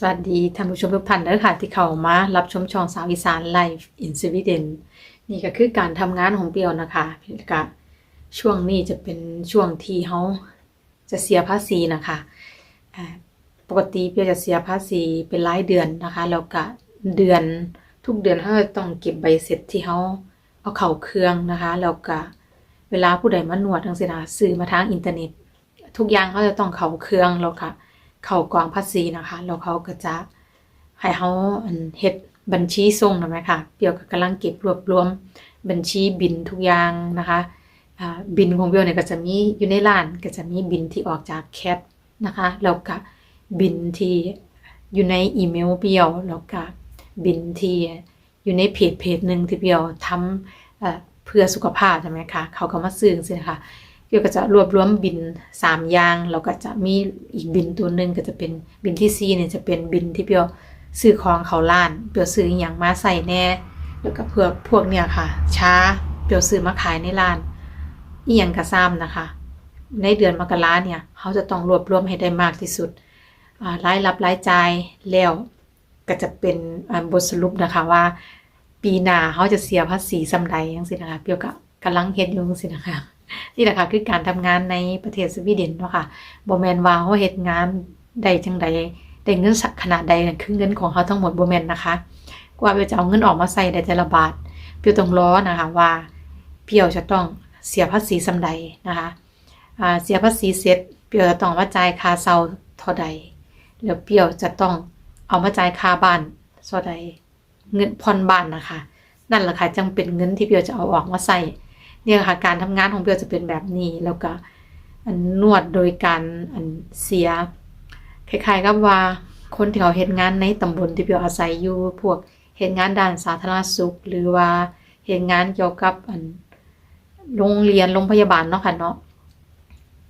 สวัสดีท่านผู้ชมทุกท่านเด้อค่ะที่เข้ามารับชมช่องสาวอีสานไลฟ์อินสวีเดนนี่ก็คือการทำงานของเปียวนะคะก็ช่วงนี้จะเป็นช่วงที่เขาจะเสียภาษีนะคะปกติเปียวจะเสียภาษีเป็นรายเดือนนะคะแล้วก็เดือนทุกเดือนเขาจะต้องเก็บใบเสร็จที่เขาเอาเข้าเครื่องนะคะแล้วก็เวลาผู้ใดมาหนวดทั้งสินะซื้อมาทางอินเทอร์เน็ต ทุกอย่างเขาจะต้องเข้าเครื่องแล้วค่ะ เข้ากองภาษีนะคะแล้วเขาก็จะให้เขาเฮ็ดบัญชีส่งนะไหมคะเปียวก็กำลังเก็บรวบรวมบัญชีบินทุกอย่างนะคะบินของเปียวเนี่ยก็จะมีอยู่ในร้านก็จะมีบินที่ออกจากแคทนะคะแล้วก็บินที่อยู่ในอีเมลเปียวแล้วก็บินที่อยู่ในเพจเพจหนึ่งที่เปียวทำเอ่อเพื่อสุขภาพใช่ไหมคะเขาก็มาซื้อสินะคะ เปียวก็จะรวบรวมบินสามอย่างแล้วก็จะมีอีกบินตัวหนึ่งก็จะเป็นบินที่สี่เนี่ยจะเป็นบินที่เปียวซื้อของเขาล้านเปียวซื้ออย่างมาใส่แน่ แล้วก็เพื่อพวกเนี่ยค่ะ ช้าเปียวซื้อมาขายในร้านอีหยังกระซ้ำนะคะ ในเดือนมกราเนี่ยเขาจะต้องรวบรวมให้ได้มากที่สุดรายรับรายจ่ายแล้วก็จะเป็นบทสรุปนะคะว่า ปีหน้าเขาจะเสียภาษีสำใดยังสินะคะเปียวก็กำลังเฮ็ดอยู่จังสินะคะ นี่แหละค่ะคือการทำงานในประเทศสวีเดนเนาะค่ะบแมนว่าเฮาเฮ็ดงานได้จังใดได้เงินสักขนาดใดนั่นคือเงินของเขาทั้งหมดบแมนนะคะกว่าเปียวจะเอาเงินออกมาใส่ได้แต่ละบาทเปียวต้องรอนะคะว่าเปียวจะต้องเสียภาษีสำใดนะคะเสียภาษีเสร็จเปียวจะต้องมาจ่ายค่าเช่าเท่าใดแล้วเปียวจะต้องเอามาจ่ายค่าบ้านเท่าใดเงินผ่อนบ้านนะคะ นั่นแหละค่ะจังเป็นเงินที่เปียวจะเอาออกมาใส่ เนี่ยค่ะการทำงานของเปียวจะเป็นแบบนี้แล้วก็อันนวดโดยการอันเสียคล้ายๆกับว่าคนที่เขาเฮ็ดงานในตำบลที่เปียวอาศัยอยู่พวกเฮ็ดงานด้านสาธารณสุข หรือว่าเฮ็ดงานเกี่ยวกับอันโรงเรียนโรงพยาบาลเนาะค่ะเนาะ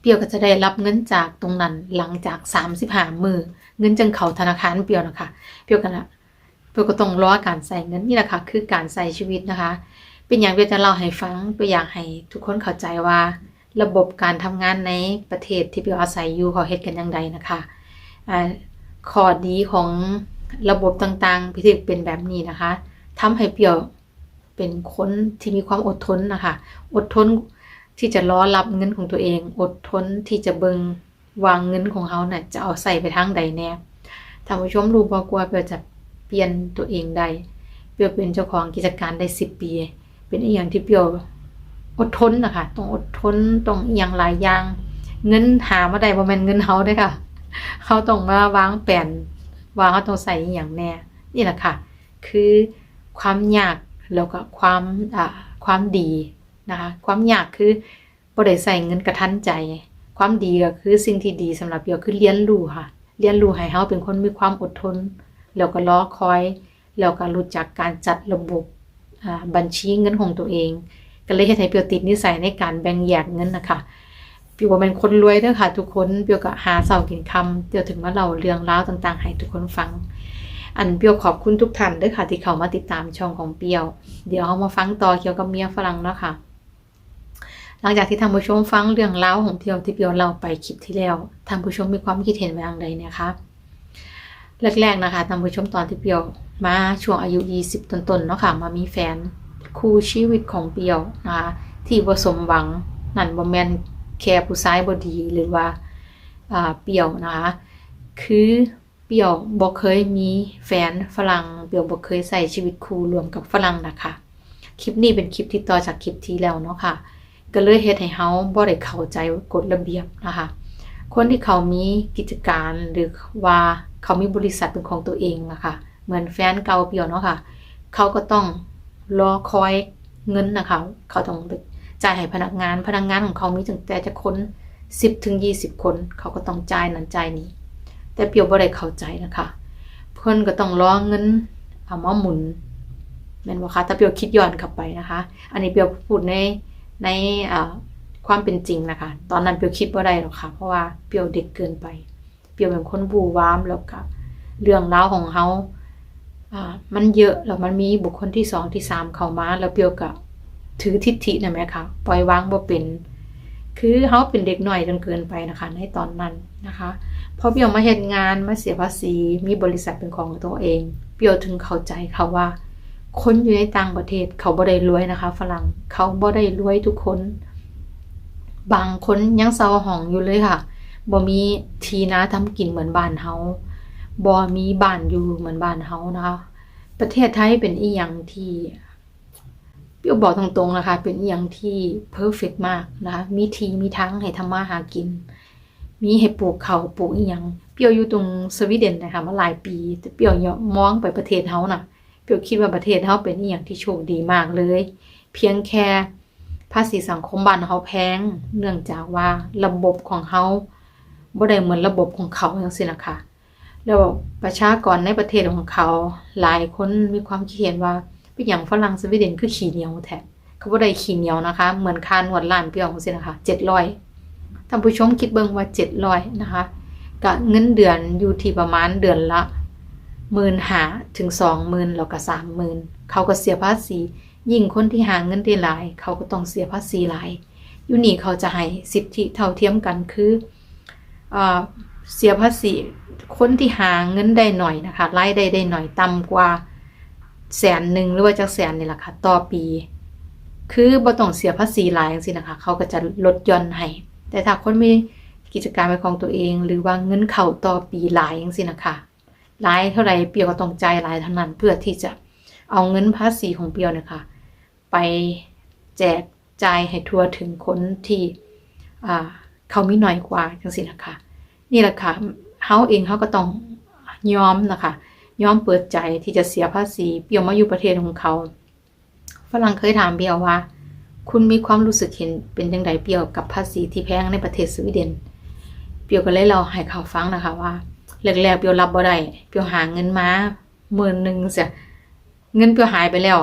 เปียวก็จะได้รับเงินจากตรงนั้นหลังจาก 35มือเงินจึงเข้าธนาคารเปียวนะคะเปียวกันละเปียวก็ต้องรอการใส่เงินนี่แหละค่ะคือการใส่ชีวิตนะคะ เป็นอย่างเปียวจะเล่าให้ฟังเปียวอย่ากให้ทุกคนเข้าใจว่า ระบบการทำงานในประเทศที่เปียวอาศัยอยู่เขาเฮ็ดกันอย่างไรนะคะอ่าข้อดีของระบบต่างๆพิธีเป็นแบบนี้นะคะทำให้เปียวเป็นคนที่มีความอดทนนะคะ อดทนที่จะรอรับเงินของตัวเอง อดทนที่จะเบิงวางเงินของเขาเน่ะจะเอาใส่ไปทางใดแน่ท่านผู้ชมรู้บ่กว่าเปียวจะเปลี่ยนตัวเองได้ เปียวเป็นเจ้าของกิจการได้10ปี เป็นอีกอย่างที่เปียวอดทนนะคะต้องอดทนต้องอย่างหลายอย่าง เงินหามาได้บ่แม่นเงินเฮาด้อค่ะเขาต้องมาวางแผนว่าเขาต้องใส่อย่างแน่ นี่แหละค่ะ คือความยากแล้วก็ความอ่าความดีนะคะความยากคือบ่ได้ใส่เงินกระทันใจ ความดีก็คือสิ่งที่ดีสำหรับเปียวคือเรียนรู้ค่ะ เรียนรู้ให้เฮาเป็นคนมีความอดทน แล้วก็รอคอย แล้วก็รู้จักการจัดระบบ บัญชีเงินของตัวเอง ก็เลยเฮ็ดให้เปียวติดนิสัยในการแบ่งแยกเงินนะคะเปียวว่าเป็นคนรวยเด้อค่ะ ทุกคนเปียวก็หาเช้ากินค่ำเปียวถึงมาเล่าเรื่องราวต่างๆ ให้ทุกคนฟัง อันเปียวขอบคุณทุกท่านเด้อค่ะ ที่เข้ามาติดตามช่องของเปียว เดี๋ยวเฮามาฟังต่อเกี่ยวกับเมียฝรั่งเนาะค่ะหลังจากที่ท่านผู้ชมฟังเรื่องราของเปียวที่เปียวเล่าไปคลิปที่แล้วท่านผู้ชมมีความคิดเห็นอย่างไรเนี่ยคะ แรกๆนะคะท่านผู้ชมตอนที่เปียว มาช่วงอายุ 20 ต้นๆเนาะค่ะ มามีแฟนคู่ชีวิตของเปียวนะคะที่บ่สมหวังนั่นบ่แมนแค่ผู้ชายบ่ดีหรือว่าเปียวนะคะคือเปียวบ่เคยมีแฟนฝรั่งเปียวบ่เคยใส่ชีวิตคู่รวมกับฝรั่งนะคะคลิปนี้เป็นคลิปที่ต่อจากคลิปที่แล้วเนาะค่ะ ก็เลยเฮ็ดให้เฮาบ่ได้เข้าใจกฎระเบียบนะคะ คนที่เขามีกิจการหรือว่า เขามีบริษัทเป็นของตัวเองนะคะเหมือนแฟนเก่าเปียวเนาะค่ะ เขาก็ต้องรอคอยเงินนะคะ เขาต้องจ่ายให้พนักงาน พนักงานของเขามีตั้งแต่จะคน10ถึง20คน เขาก็ต้องจ่ายนั้นจ่ายนี้ แต่เปียวบ่ได้เข้าใจนะคะ เพิ่อนก็ต้องรอเงินเอามาหมุนแม่นบ่คะถ้าเปียวคิดย้อนกลับไปนะคะ อันนี้เปียวพูดในในความเป็นจริงนะคะ ตอนนั้นเปียวคิดว่าได้หรอกค่ะ เพราะว่าเปียวเด็กเกินไป เปียวเป็นคนบูวามแล้วก็เรื่องราวของเขาอ่ามันเยอะแล้วมันมีบุคคลที่สองที่สามเข้ามาแล้วเปียวก็ถือทิฏฐินะแม่คะปล่อยวางบ่เป็น คือเขาเป็นเด็กหน่อยจนเกินไปนะคะ ในตอนนั้นนะคะพอเปียวมาเห็นงานมาเสียภาษีมีบริษัทเป็นของตัวเอง เปียวถึงเข้าใจค่ะว่า คนอยู่ในต่างประเทศเขาบ่ได้รวยนะคะ ฝรั่งเขาบ่ได้รวยทุกคน บางคนยังเซาหองอยู่เลยค่ะ บ่มีทีนาทำกินเหมือนบ้านเฮาบ่มีบ้านอยู่เหมือนบ้านเฮานะคะ ประเทศไทยเป็นอีหยังที่เปียวบอกตรงๆนะคะ เป็นอีหยังที่เพอร์เฟกมากนะคะมีทีมีทั้งให้ทำมาหากิน มีให้ปลูกเขาปลูกอีหยังเปียวอยู่ตรงสวีเดนนะคะมาหลายปีแต่เปียวมองไปประเทศเฮาน่ะเปียวคิดว่าประเทศเฮาเป็นอีหยังที่โชคดีมากเลย เพียงแค่ภาษีสังคมบ้านเฮาแพง เนื่องจากว่าระบบของเฮา บ่ได้เหมือนระบบของเขาจังซี่นะคะแล้วประชากรในประเทศของเขา หลายคนมีความคิดเห็นว่าเป็นอย่างฝรั่งสวีเดนคือขี้เหนียวแท้เขาบ่ได้ขี้เหนียวนะคะ เหมือนคานวดล้านเปียวจังซี่นะคะ700ท่านผู้ชมคิดเบิ่งว่า700นะคะก็เงินเดือนอยู่ที่ประมาณเดือนละ15,000ถึง20,000แล้วก็30,000เขาก็เสียภาษี ยิ่งคนที่หาเงินได้หลาย เขาก็ต้องเสียภาษีหลายอยู่นี่เขาจะให้สิทธิเท่าเทียมกันคือ เสียภาษีคนที่หาเงินได้หน่อยนะคะรายได้ได้หน่อยต่ำกว่าแสนหนึ่งหรือว่าจักแสนนี่แหละค่ะต่อปี คือบ่ต้องเสียภาษีหลายจังซี่นะคะ เขาก็จะลดย่อนให้ แต่ถ้าคนมีกิจการเป็นของตัวเอง หรือว่าเงินเข้าต่อปีหลายจังซี่นะคะหลายเท่าไรเปียวก็ต้องจ่ายหลายเท่านั้นเพื่อที่จะเอาเงินภาษีของเปียวเนี่ยค่ะ ไปแจกจ่ายให้ทั่วถึงคนที่อ่า เขามีน้อยกว่าจังซี่นะคะนี่แหละค่ะเฮาเองเฮาก็ต้องยอมนะคะยอมเปิดใจที่จะเสียภาษีเปียวมาอยู่ประเทศของเขา ฝรั่งเคยถามเปียวว่า คุณมีความรู้สึกเห็นเป็นจังไดเปียวกับภาษีที่แพงในประเทศสวีเดน เปียวก็เลยเล่าให้เขาฟังนะคะว่าแรกๆเปียวรับบ่ได้เปียวหาเงินมาหมื่นหนึ่งเสียเงินเปียวหายไปแล้ว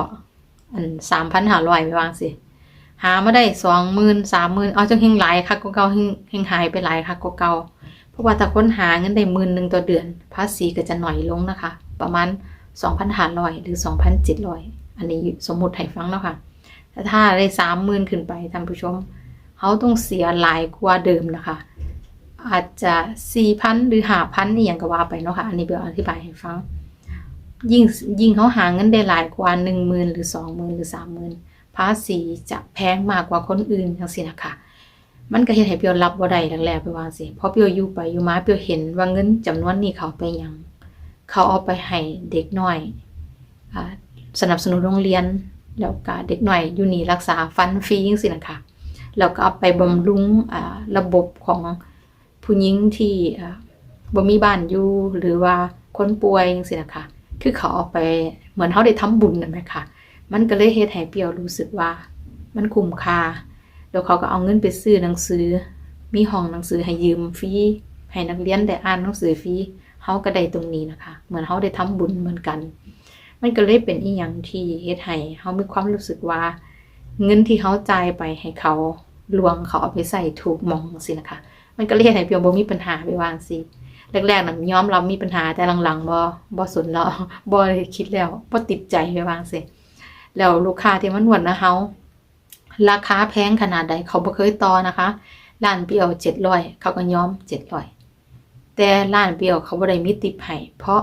อันสามพันหาร้อยไปวางสิ หามาได้สองหมื่นสามหมื่นเอาจังเฮงหลายค่ะก็เก่าเฮงเฮงหายไปหลายค่ะก็เก่าเพราะว่าถ้าคนหาเงินได้หมื่นหนึ่งต่อเดือน ภาษีก็จะหน่อยลงนะคะ ประมาณสองพันหาร้อยหรือสองพันเจ็ดร้อยอันนี้สมมติให้ฟังแล้วค่ะแต่ถ้าได้สามหมื่นขึ้นไปท่านผู้ชมเขาต้องเสียหลายกว่าเดิมนะคะ อาจจะสี่พันหรือห้าพันนี่อย่างก็ว่าไปเนาะค่ะอันนี้เบลอธิบายให้ฟังยิ่งยิ่งเขาหาเงินได้หลายกว่าหนึ่งหมื่นหรือสองหมื่นหรือสามหมื่น ภาษีจะแพงมากกว่าคนอื่นทั้งสินะคะมันก็เฮ็ดให้เปียวรับบ่ได้แรกๆไปว่าสิเพราะเปียวอยู่ไปอยู่มาเปียวเห็นว่าเงินจำนวนนี้เขาไปยัง เขาเอาไปให้เด็กน้อยอสนับสนุนโรงเรียนแล้วก็เด็กหน้อยอยู่นี่รักษาฟันฟรีจังซี่นะคะแล้วก็เอาไปบำรุงระบบของผู้หญิงที่บ่มีบ้านอยู่หรือว่าคนป่วยจังซี่นะคะคือเขาเอาไปเหมือนเขาได้ทำบุญนั่นแหละค่ะ มันก็เลยเฮ็ดให้เปียวรู้สึกว่า มันคุ้มค่า แล้วเขาก็เอาเงินไปซื้อหนังสือ มีห้องหนังสือให้ยืมฟรี ให้นักเรียนได้อ่านหนังสือฟรีเขาก็ได้ตรงนี้นะคะ เหมือนเขาได้ทำบุญเหมือนกัน มันก็เลยเป็นอีหยังที่เฮ็ดให้เขามีความรู้สึกว่า เงินที่เขาจ่ายไปให้เขาลวงเขาเอาไปใส่ถูกมองสินะคะ มันก็เลยเฮ็ดให้เปียวบ่มีปัญหาไปวางสิแรกๆน่ะยอมรับมีปัญหาแต่หลังๆบ่บ่สนแล้วบ่ได้คิดแล้วบ่ติดใจไปวางสิ แล้วลูกค้าที่มานหวดนะเฮาราคาแพงขนาดใดเขาบ่เคยต่อนะคะร้านเปียว700เขาก็ยอม700แต่ร้านเปียวเขาบ่ได้มีติปให้เพราะ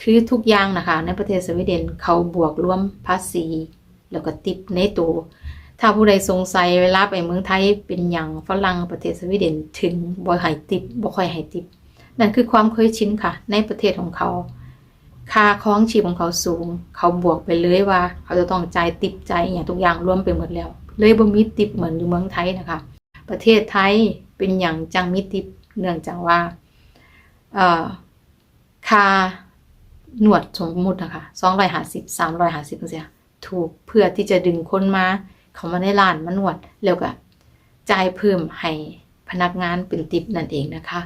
คือทุกอย่างนะคะ ในประเทศสวีเดนเขาบวกรวมภาษี แล้วก็ติปในตัวถ้าผู้ใดสงสัยเวลาไปเมืองไทยเป็นอย่างฝรั่งประเทศสวีเดนถึงบ่ให้ติปบ่ค่อยให้ติปนั่นคือความเคยชินค่ะ ในประเทศของเขา ค่าครองชีพของเขาสูง เขาบวกไปเลยว่า เขาจะต้องจ่ายติปจ่ายอย่างทุกอย่างรวมไปหมดแล้ว เลยบ่มีติปเหมือนอยู่เมืองไทยนะคะ ประเทศไทยเป็นอย่างจังมีติปเนื่องจากว่าค่าหนวดสมมุตินะคะ250 350จังซี่ถูกเพื่อที่จะดึงคนมา เขามาในร้านมาหนวดแล้วก็จ่ายเพิ่มให้พนักงานเป็นติปนั่นเองนะคะ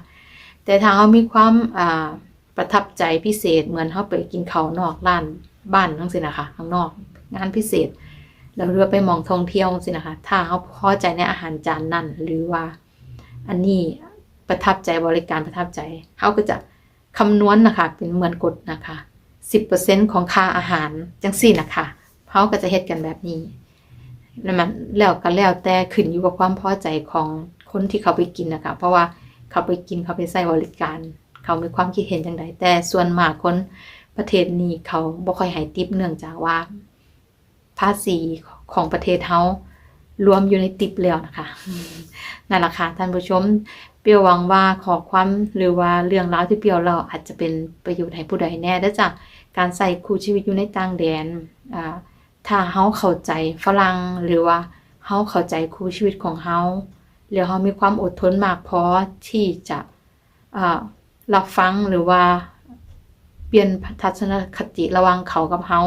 แต่ถ้าเขามีความอ่า ประทับใจพิเศษเหมือนเขาไปกินข้าวนอกร้านบ้านทั้งสินะคะข้างนอก งานพิเศษแล้วเรือไปมองท่องเที่ยวสินะคะ ถ้าเขาพอใจในอาหารจานนั้นหรือว่า อันนี้ประทับใจบริการประทับใจเขาก็จะคำนวณนะคะ เป็นเหมือนกฎนะคะ 10%ของค่าอาหารจังสี่นะคะเขาก็จะเฮ็ดกันแบบนี้นั่นมันแล้วก็แล้วแต่ขึ้นอยู่กับความพอใจของคนที่เขาไปกินนะคะ เพราะว่าเขาไปกินเขาไปใช้บริการ เขามีความคิดเห็นจังไดแต่ส่วนมากคนประเทศนี้เขาบ่ค่อยให้ติปเนื่องจากว่า ภาษีของประเทศเฮารวมอยู่ในติปแล้วนะคะนั่นแหละค่ะท่านผู้ชม เปียวหวังว่าขอความหรือว่าเรื่องราวที่เปียวเราอาจจะเป็นประโยชน์ให้ผู้ใดแน่ด้จ้ะการใส่คู่ชีวิตอยู่ในต่างแดนถ้าเฮาเข้าใจฝรั่งหรือว่าเฮาเข้าใจคู่ชีวิตของเฮาแล้วเฮามีความอดทนมากพอที่จะ รับฟังหรือว่า เปลี่ยนทัศนคติระหว่างเขากับเฮา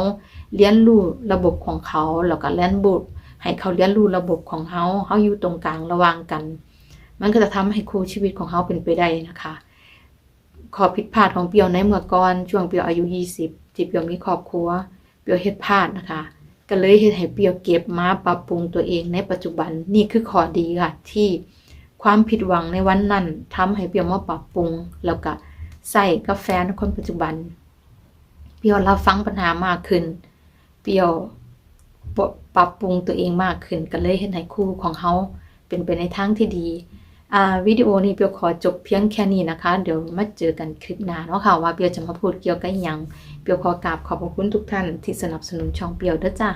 เรียนรู้ระบบของเขาแล้วก็เรียนรู้ให้เขาเรียนรู้ระบบของเฮาเฮาอยู่ตรงกลางระหว่างกัน มันก็จะทำให้คู่ชีวิตของเขาเป็นไปได้นะคะขอผิดพลาดของเปียวในเมื่อก่อนช่วงเปียวอายุ 20ที่เปียวมีครอบครัว เปียวเฮ็ดพลาดนะคะ ก็เลยเฮ็ดให้เปียวเก็บมาปรับปรุงตัวเองในปัจจุบันนี่คือข้อดีค่ะที่ ความผิดหวังในวันนั้นทำให้เปียวมาปรับปรุง แล้วก็ใส่กับแฟในคนปัจจุบัน เปียวรับฟังปัญหามากขึ้น เปียวปรับปรุงตัวเองมากขึ้นก็เลยเฮ็ดให้คู่ของเฮาเป็นไปในทางที่ดีวิดีโอนี้เปียวขอจบเพียงแค่นี้นะคะ เดี๋ยวมาเจอกันคลิปหน้าเนาะค่ะว่าเปียวจะมาพูดเกี่ยวกับยัง เปียวขอกราบขอบพระคุณทุกท่านที่สนับสนุนช่องเปียวด้อจ้า